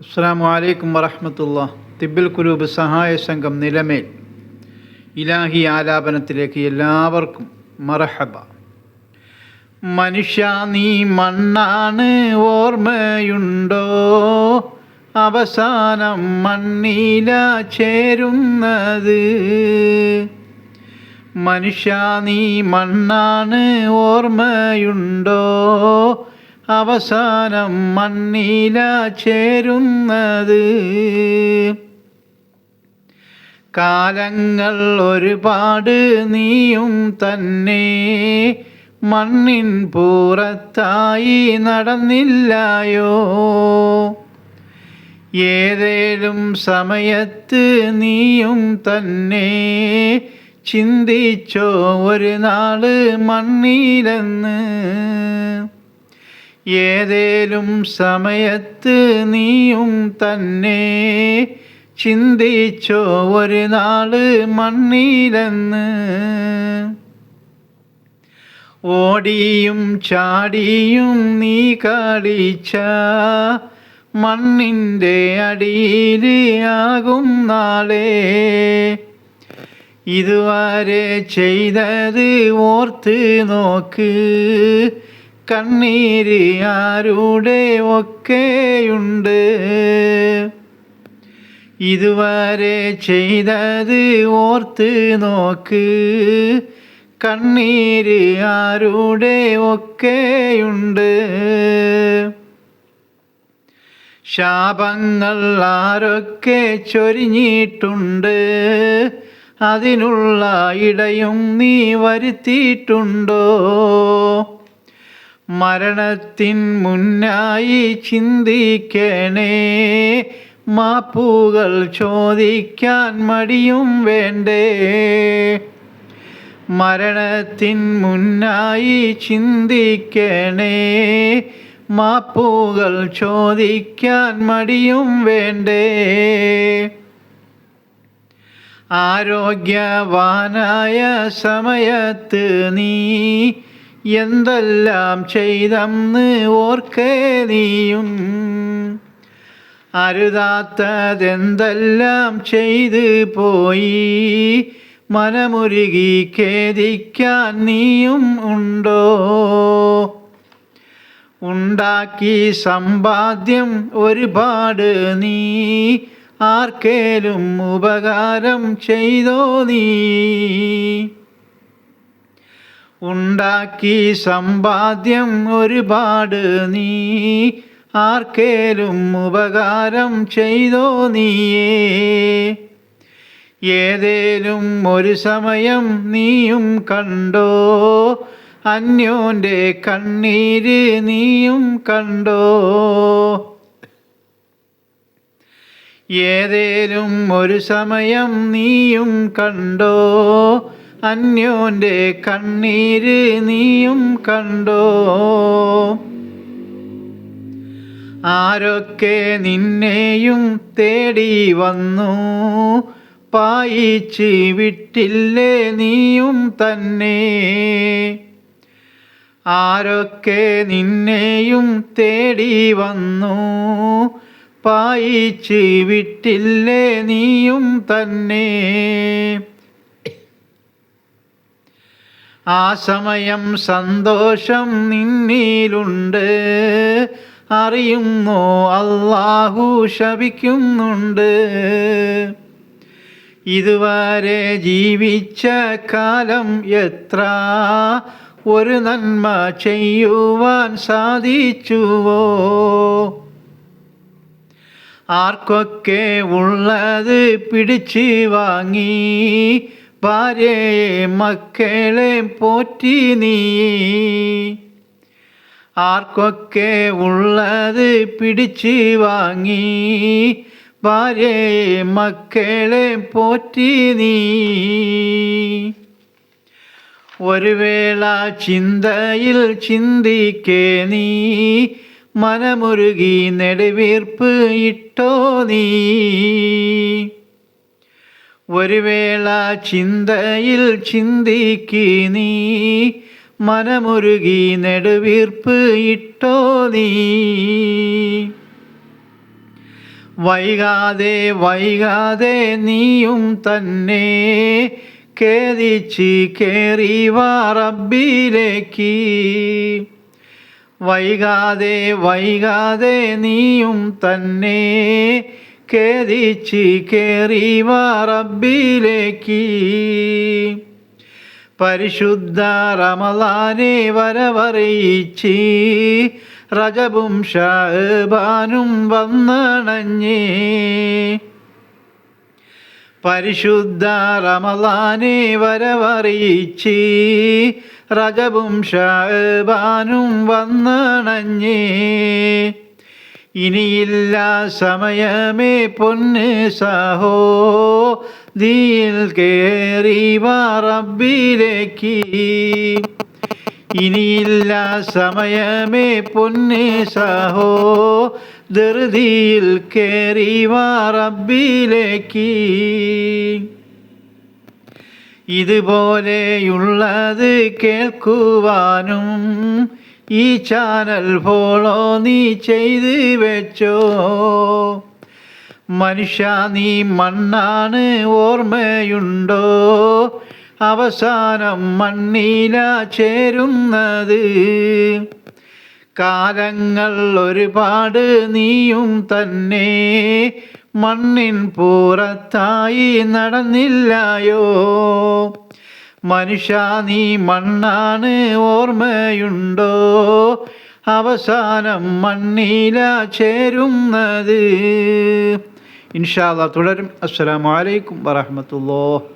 അസ്സാം വലൈക്കും വറഹമത്തുള്ള തിബിൽ കുരൂബ് സഹായ സംഘം നിലമേൽ ഇലാഹി ആലാപനത്തിലേക്ക് എല്ലാവർക്കും മറഹബ മനുഷ്യ നീ മണ്ണാണ് ഓർമ്മയുണ്ടോ? അവസാനം മണ്ണില ചേരുന്നത്. മനുഷ്യ നീ മണ്ണാണ് ഓർമ്മയുണ്ടോ? അവസാനം മണ്ണില ചേരുന്നത്. കാലങ്ങൾ ഒരുപാട് നീയും തന്നെ. മണ്ണിൻ പൂറത്തായി നടന്നില്ലായോ? ഏതേലും സമയത്ത് നീയും തന്നെ. ചിന്തിച്ചോ ഒരു നാൾ മണ്ണിലെന്ന്. ഏതേലും സമയത്ത് നീയും തന്നെ ചിന്തിച്ചോ ഒരു നാൾ മണ്ണിലെന്ന്. ഓടിയും ചാടിയും നീ കളിച്ച മണ്ണിന്റെ അടിയിലാകും നാളേ. ഇതുവരെ ചെയ്തത് ഓർത്ത് നോക്ക്. കണ്ണീര് ആരുടെ ഒക്കെയുണ്ട്? ഇതുവരെ ചെയ്തത് ഓർത്ത് നോക്ക്. കണ്ണീര് ആരുടെ ഒക്കെയുണ്ട്? ശാപങ്ങൾ ആരൊക്കെ ചൊരിഞ്ഞിട്ടുണ്ട്? അതിനുള്ള ഇടയും നീ വരുത്തിയിട്ടുണ്ടോ? മരണത്തിൻ മുന്നായി ചിന്തിക്കണേ. മാപ്പുകൾ ചോദിക്കാൻ മടിയും വേണ്ടേ. മരണത്തിൻ മുന്നായി ചിന്തിക്കണേ. മാപ്പുകൾ ചോദിക്കാൻ മടിയും വേണ്ടേ. ആരോഗ്യവാനായ സമയത്ത് നീ എന്തെല്ലാം ചെയ്തെന്ന് ഓർക്കേ നീയും? അരുതാത്തതെന്തെല്ലാം ചെയ്തു പോയി? മനമുരുകി ഖേദിക്കാൻ നീയും ഉണ്ടോ? ഉണ്ടാക്കി സമ്പാദ്യം ഒരുപാട് നീ ആർക്കേലും ഉപകാരം ചെയ്തോ നീ? ഉണ്ടാക്കി സമ്പാദ്യം ഒരുപാട് നീ. ആർക്കേലും ഉപകാരം ചെയ്തോ നീയേ. ഏതേലും ഒരു സമയം നീയും കണ്ടോ. അന്യോന്റെ കണ്ണീര് നീയും കണ്ടോ. ഏതേലും ഒരു സമയം നീയും കണ്ടോ. അന്യോന്റെ കണ്ണീര് നീയും കണ്ടോ? ആരൊക്കെ നിന്നെയും തേടി വന്നു? പായിച്ച് വിട്ടില്ലേ നീയും തന്നെ? ആരൊക്കെ നിന്നെയും തേടി വന്നു? പായിച്ച് വിട്ടില്ലേ നീയും തന്നെ? ആ സമയം സന്തോഷം നിന്നിലുണ്ട്. അറിയുന്നു അള്ളാഹു ശപിക്കുന്നുണ്ട്. ഇതുവരെ ജീവിച്ച കാലം എത്ര? ഒരു നന്മ ചെയ്യുവാൻ സാധിച്ചുവോ? ആർക്കൊക്കെ ഉള്ളത് പിടിച്ചു വാങ്ങി? ഭാര്യയെ മക്കളെ പോറ്റി നീ. ആർക്കൊക്കെ ഉള്ളത് പിടിച്ച് വാങ്ങി? പാരേ മക്കളെ പോറ്റി നീ. ഒരു വേള ചിന്തയിൽ ചിന്തിക്കേ നീ. മനമുരുകി നെടുവീർപ്പ് ഇട്ടോ നീ. ഒരു വേള ചിന്തയിൽ ചിന്തിക്കി നീ മനമുരുകി നെടുവീർപ്പ് ഇട്ടോ നീ. വൈകാതെ വൈകാതെ നീയും തന്നെ കേതിച്ച് കേറി വാറബിലേക്ക് വൈകാതെ വൈകാതെ നീയും തന്നെ ഖേദിച്ച് കേറി റബ്ബിലേക്ക്. പരിശുദ്ധ റമലാനെ വരവറിയിച്ച്. റജബും ഷാബാനും വന്നണഞ്ഞ്. പരിശുദ്ധ റമലാനെ വരവറിയിച്ച്. റജബും ഷാബാനും വന്നണഞ്ഞേ. ഇനിയില്ല സമയമേ പൊന്ന് സഹോ. ദീൽ കേറി വാ റബ്ബിലേക്ക്. ഇനിയില്ല സമയമേ പൊന്ന് സഹോ. ധൃതിയിൽ കേറി വാ റബ്ബിലേക്ക്. ഇതുപോലെയുള്ളത് കേൾക്കുവാനും ഈ ചാനൽ ഫോളോ നീ ചെയ്ത് വെച്ചോ. മനുഷ്യ നീ മണ്ണാണ് ഓർമ്മയുണ്ടോ? അവസാനം മണ്ണീല ചേരുന്നത്. കാലങ്ങൾ ഒരുപാട് നീയും തന്നെ. മണ്ണിൻ പുറത്തായി നടന്നില്ലായോ? മനുഷ്യ നീ മണ്ണാണ് ഓർമ്മയുണ്ടോ? അവസാനം മണ്ണില ചേരുന്നത്. ഇൻഷാല്ല തുടരും. അസ്സലാമലൈക്കും വറഹമത്തുള്ളോ